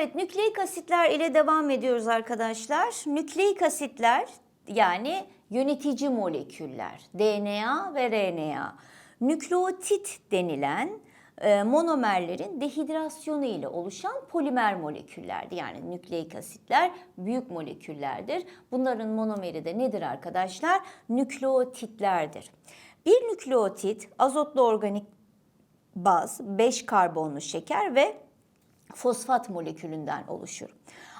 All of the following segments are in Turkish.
Evet, nükleik asitler ile devam ediyoruz arkadaşlar. Nükleik asitler yani yönetici moleküller, DNA ve RNA. Nükleotit denilen e, monomerlerin dehidrasyonu ile oluşan polimer moleküllerdi. Yani nükleik asitler büyük moleküllerdir. Bunların monomeri de nedir arkadaşlar? Nükleotitlerdir. Bir nükleotit azotlu organik baz, 5 karbonlu şeker ve fosfat molekülünden oluşur.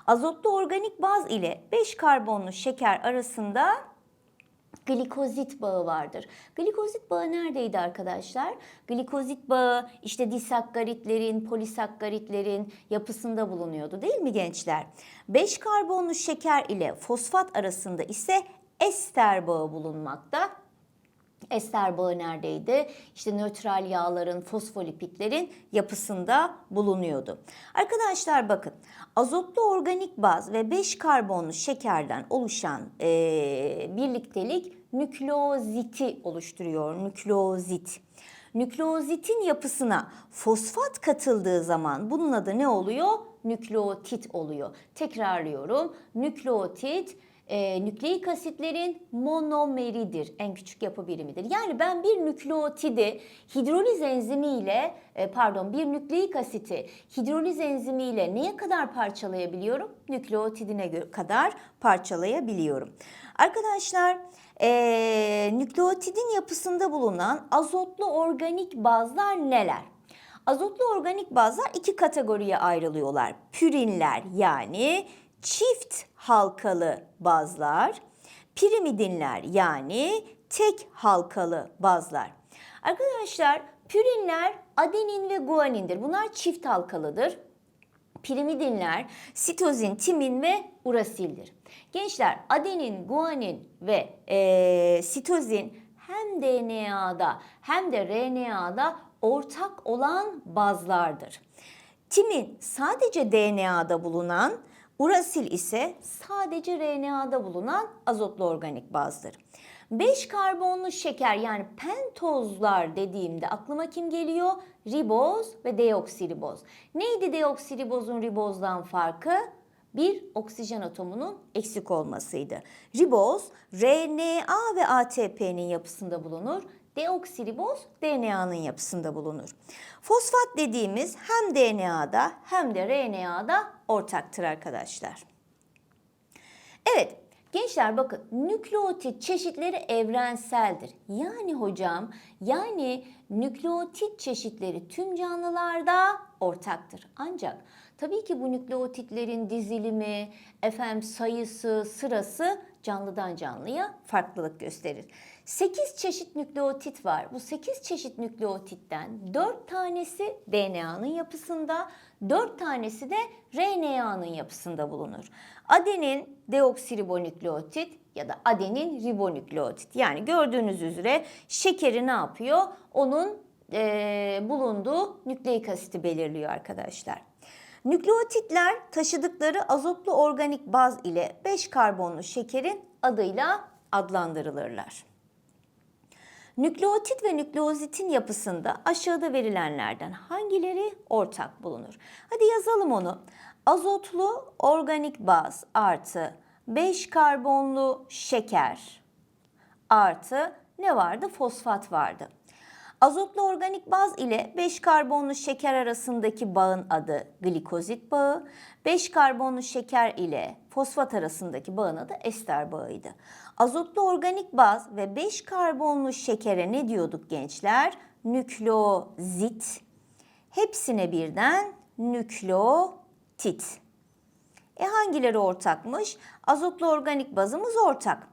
Azotlu organik baz ile 5 karbonlu şeker arasında glikozit bağı vardır. Glikozit bağı neredeydi arkadaşlar? Glikozit bağı işte disakkaritlerin, polisakkaritlerin yapısında bulunuyordu değil mi gençler? 5 karbonlu şeker ile fosfat arasında ise ester bağı bulunmakta. Ester bağı neredeydi? İşte nötral yağların, fosfolipitlerin yapısında bulunuyordu. Arkadaşlar bakın azotlu organik baz ve 5 karbonlu şekerden oluşan eee, birliktelik nükleoziti oluşturuyor. Nükleozit. Nükleozitin yapısına fosfat katıldığı zaman bunun adı ne oluyor? Nükleotit oluyor. Tekrarlıyorum. Nükleotit e, nükleik asitlerin monomeridir. En küçük yapı birimidir. Yani ben bir nükleotidi hidroliz enzimiyle e, pardon bir nükleik asiti hidroliz enzimiyle neye kadar parçalayabiliyorum? Nükleotidine kadar parçalayabiliyorum. Arkadaşlar e, nükleotidin yapısında bulunan azotlu organik bazlar neler? Azotlu organik bazlar iki kategoriye ayrılıyorlar. Pürinler yani çift halkalı bazlar, pirimidinler yani tek halkalı bazlar. Arkadaşlar pürinler adenin ve guanindir. Bunlar çift halkalıdır. Pirimidinler sitozin, timin ve urasildir. Gençler adenin, guanin ve eee, sitozin hem DNA'da hem de RNA'da ortak olan bazlardır. Timin sadece DNA'da bulunan, urasil ise sadece RNA'da bulunan azotlu organik bazdır. 5 karbonlu şeker yani pentozlar dediğimde aklıma kim geliyor? Riboz ve deoksiriboz. Neydi deoksiribozun ribozdan farkı? Bir oksijen atomunun eksik olmasıydı. Riboz RNA ve ATP'nin yapısında bulunur. Deoksiriboz DNA'nın yapısında bulunur. Fosfat dediğimiz hem DNA'da hem de RNA'da ortaktır arkadaşlar. Evet gençler bakın nükleotit çeşitleri evrenseldir. Yani hocam yani nükleotit çeşitleri tüm canlılarda ortaktır. Ancak tabii ki bu nükleotitlerin dizilimi, efendim sayısı, sırası canlıdan canlıya farklılık gösterir. 8 çeşit nükleotit var. Bu 8 çeşit nükleotitten 4 tanesi DNA'nın yapısında, 4 tanesi de RNA'nın yapısında bulunur. Adenin deoksiribonükleotit ya da adenin ribonükleotit. Yani gördüğünüz üzere şekeri ne yapıyor? Onun eee, bulunduğu nükleik asiti belirliyor arkadaşlar. Nükleotitler taşıdıkları azotlu organik baz ile 5 karbonlu şekerin adıyla adlandırılırlar. Nükleotit ve nükleozitin yapısında aşağıda verilenlerden hangileri ortak bulunur? Hadi yazalım onu. Azotlu organik baz artı 5 karbonlu şeker artı ne vardı? Fosfat vardı. Azotlu organik baz ile 5 karbonlu şeker arasındaki bağın adı glikozit bağı, 5 karbonlu şeker ile fosfat arasındaki bağın adı ester bağıydı. Azotlu organik baz ve 5 karbonlu şekere ne diyorduk gençler? Nükleozit. Hepsine birden nükleotit. E hangileri ortakmış? Azotlu organik bazımız ortak.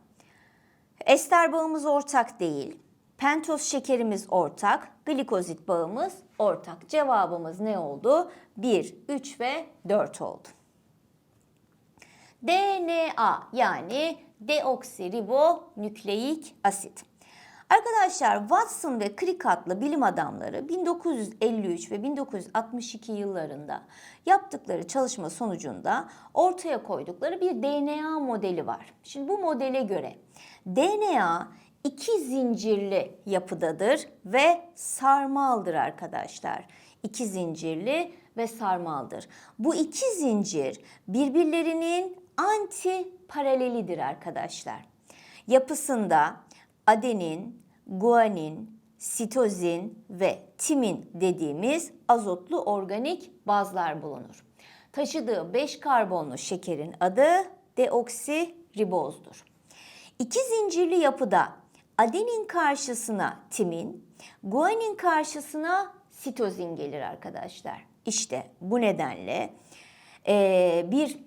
Ester bağımız ortak değil. Pentoz şekerimiz ortak. Glikozit bağımız ortak. Cevabımız ne oldu? 1, 3 ve 4 oldu. DNA yani deoksiribonükleik asit. Arkadaşlar Watson ve Crick adlı bilim adamları 1953 ve 1962 yıllarında yaptıkları çalışma sonucunda ortaya koydukları bir DNA modeli var. Şimdi bu modele göre DNA iki zincirli yapıdadır ve sarmaldır arkadaşlar. İki zincirli ve sarmaldır. Bu iki zincir birbirlerinin anti paralelidir arkadaşlar. Yapısında adenin, guanin, sitozin ve timin dediğimiz azotlu organik bazlar bulunur. Taşıdığı 5 karbonlu şekerin adı deoksiribozdur. İki zincirli yapıda adenin karşısına timin, guanin karşısına sitozin gelir arkadaşlar. İşte bu nedenle eee, bir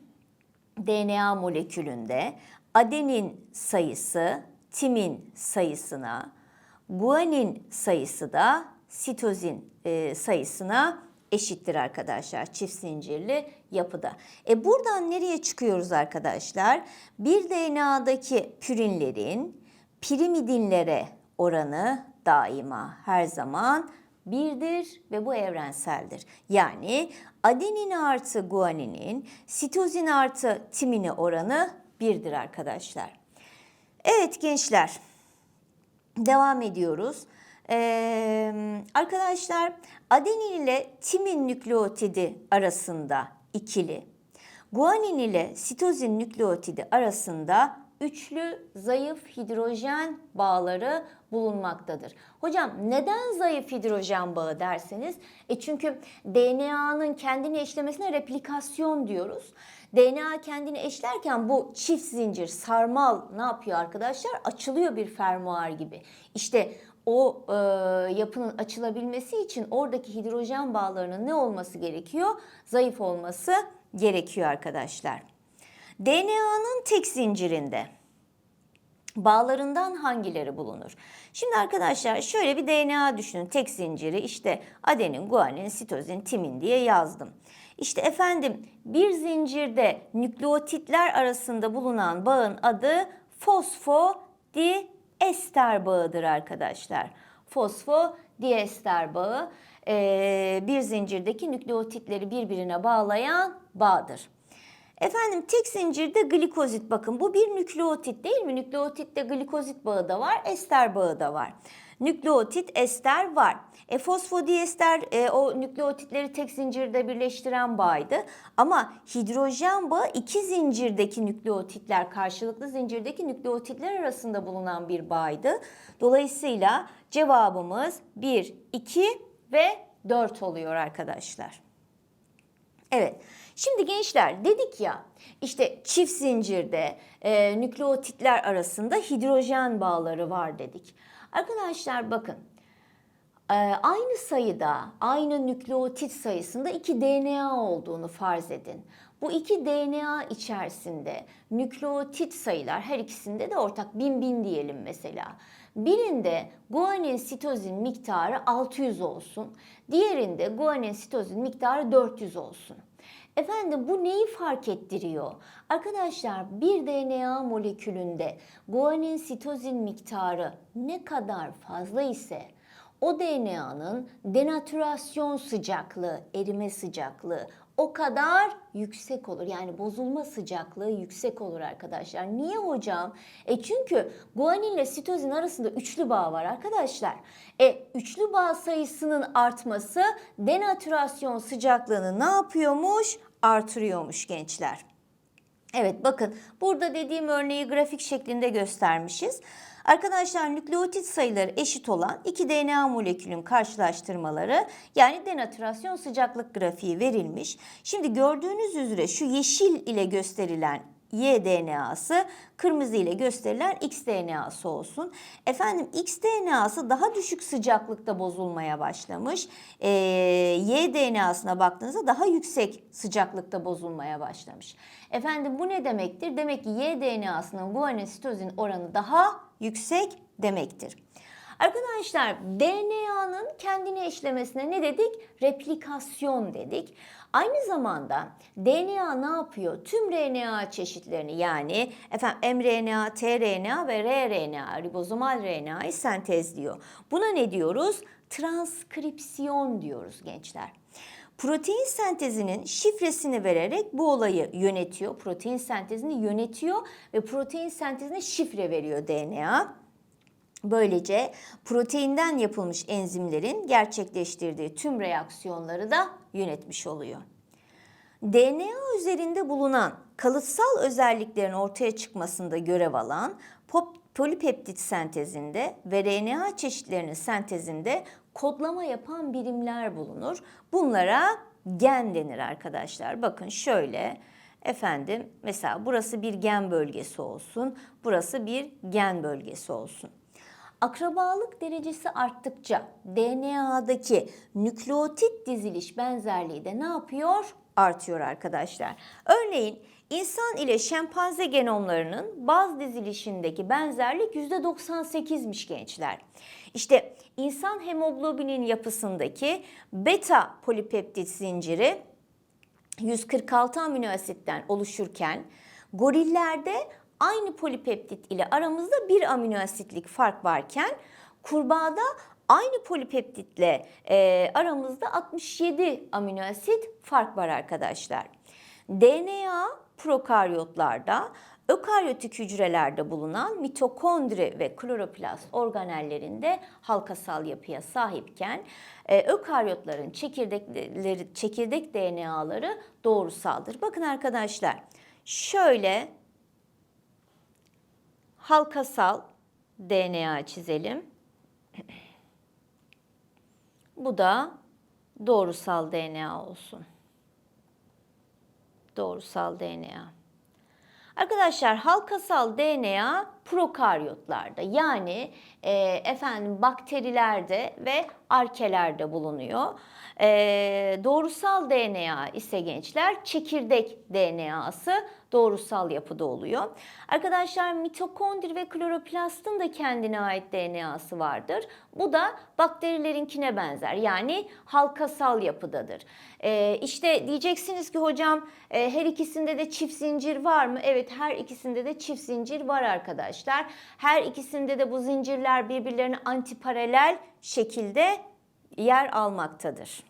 DNA molekülünde adenin sayısı timin sayısına, guanin sayısı da sitozin e, sayısına eşittir arkadaşlar çift zincirli yapıda. E buradan nereye çıkıyoruz arkadaşlar? Bir DNA'daki pürinlerin pirimidinlere oranı daima her zaman birdir ve bu evrenseldir. Yani adenin artı guaninin sitozin artı timine oranı birdir arkadaşlar. Evet gençler devam ediyoruz. Ee, arkadaşlar adenin ile timin nükleotidi arasında ikili, guanin ile sitozin nükleotidi arasında üçlü zayıf hidrojen bağları bulunmaktadır. Hocam neden zayıf hidrojen bağı derseniz? E çünkü DNA'nın kendini eşlemesine replikasyon diyoruz. DNA kendini eşlerken bu çift zincir sarmal ne yapıyor arkadaşlar? Açılıyor bir fermuar gibi. İşte o e, yapının açılabilmesi için oradaki hidrojen bağlarının ne olması gerekiyor? Zayıf olması gerekiyor arkadaşlar. DNA'nın tek zincirinde bağlarından hangileri bulunur? Şimdi arkadaşlar şöyle bir DNA düşünün. Tek zinciri işte adenin, guanin, sitozin, timin diye yazdım. İşte efendim bir zincirde nükleotitler arasında bulunan bağın adı fosfodiester bağıdır arkadaşlar. Fosfodiester bağı bir zincirdeki nükleotitleri birbirine bağlayan bağdır. Efendim tek zincirde glikozit bakın bu bir nükleotit değil mi? Nükleotitte glikozit bağı da var, ester bağı da var. Nükleotit, ester var. E, fosfodiester e, o nükleotitleri tek zincirde birleştiren bağydı. Ama hidrojen bağı iki zincirdeki nükleotitler, karşılıklı zincirdeki nükleotitler arasında bulunan bir bağydı. Dolayısıyla cevabımız 1, 2 ve 4 oluyor arkadaşlar. Evet. Şimdi gençler dedik ya işte çift zincirde e, nükleotitler arasında hidrojen bağları var dedik. Arkadaşlar bakın e, aynı sayıda aynı nükleotit sayısında iki DNA olduğunu farz edin. Bu iki DNA içerisinde nükleotit sayılar her ikisinde de ortak bin bin diyelim mesela. Birinde guanin sitozin miktarı 600 olsun. Diğerinde guanin sitozin miktarı 400 olsun. Efendim bu neyi fark ettiriyor? Arkadaşlar bir DNA molekülünde guanin sitozin miktarı ne kadar fazla ise o DNA'nın denatürasyon sıcaklığı, erime sıcaklığı o kadar yüksek olur. Yani bozulma sıcaklığı yüksek olur arkadaşlar. Niye hocam? E çünkü guanin ile sitozin arasında üçlü bağ var arkadaşlar. E üçlü bağ sayısının artması denatürasyon sıcaklığını ne yapıyormuş? Artırıyormuş gençler. Evet bakın burada dediğim örneği grafik şeklinde göstermişiz. Arkadaşlar nükleotit sayıları eşit olan iki DNA molekülün karşılaştırmaları yani denatürasyon sıcaklık grafiği verilmiş. Şimdi gördüğünüz üzere şu yeşil ile gösterilen Y DNA'sı, kırmızı ile gösterilen X DNA'sı olsun. Efendim X DNA'sı daha düşük sıcaklıkta bozulmaya başlamış. Ee, Y DNA'sına baktığınızda daha yüksek sıcaklıkta bozulmaya başlamış. Efendim bu ne demektir? Demek ki Y DNA'sının guanin sitozin oranı daha yüksek demektir. Arkadaşlar DNA'nın kendini eşlemesine ne dedik? Replikasyon dedik. Aynı zamanda DNA ne yapıyor? Tüm RNA çeşitlerini yani efendim mRNA, tRNA ve rRNA, ribozomal RNA'yı sentezliyor. Buna ne diyoruz? Transkripsiyon diyoruz gençler. Protein sentezinin şifresini vererek bu olayı yönetiyor. Protein sentezini yönetiyor ve protein sentezine şifre veriyor DNA. Böylece proteinden yapılmış enzimlerin gerçekleştirdiği tüm reaksiyonları da yönetmiş oluyor. DNA üzerinde bulunan kalıtsal özelliklerin ortaya çıkmasında görev alan polipeptit sentezinde ve RNA çeşitlerinin sentezinde kodlama yapan birimler bulunur. Bunlara gen denir arkadaşlar. Bakın şöyle efendim mesela burası bir gen bölgesi olsun, burası bir gen bölgesi olsun. Akrabalık derecesi arttıkça DNA'daki nükleotit diziliş benzerliği de ne yapıyor? Artıyor arkadaşlar. Örneğin insan ile şempanze genomlarının baz dizilişindeki benzerlik %98'miş gençler. İşte insan hemoglobinin yapısındaki beta polipeptit zinciri 146 amino asitten oluşurken gorillerde aynı polipeptit ile aramızda bir amino asitlik fark varken kurbağada aynı polipeptitle e, aramızda 67 amino asit fark var arkadaşlar. DNA prokaryotlarda ökaryotik hücrelerde bulunan mitokondri ve kloroplast organellerinde halkasal yapıya sahipken e, ökaryotların çekirdekleri, çekirdek DNA'ları doğrusaldır. Bakın arkadaşlar şöyle halkasal DNA çizelim. Bu da doğrusal DNA olsun. Doğrusal DNA. Arkadaşlar halkasal DNA prokaryotlarda yani e, efendim bakterilerde ve arkelerde bulunuyor. E, doğrusal DNA ise gençler çekirdek DNA'sı doğrusal yapıda oluyor. Arkadaşlar mitokondri ve kloroplastın da kendine ait DNA'sı vardır. Bu da bakterilerinkine benzer yani halkasal yapıdadır. Ee, işte diyeceksiniz ki hocam e, her ikisinde de çift zincir var mı? Evet her ikisinde de çift zincir var arkadaşlar. Her ikisinde de bu zincirler birbirlerine antiparalel şekilde yer almaktadır.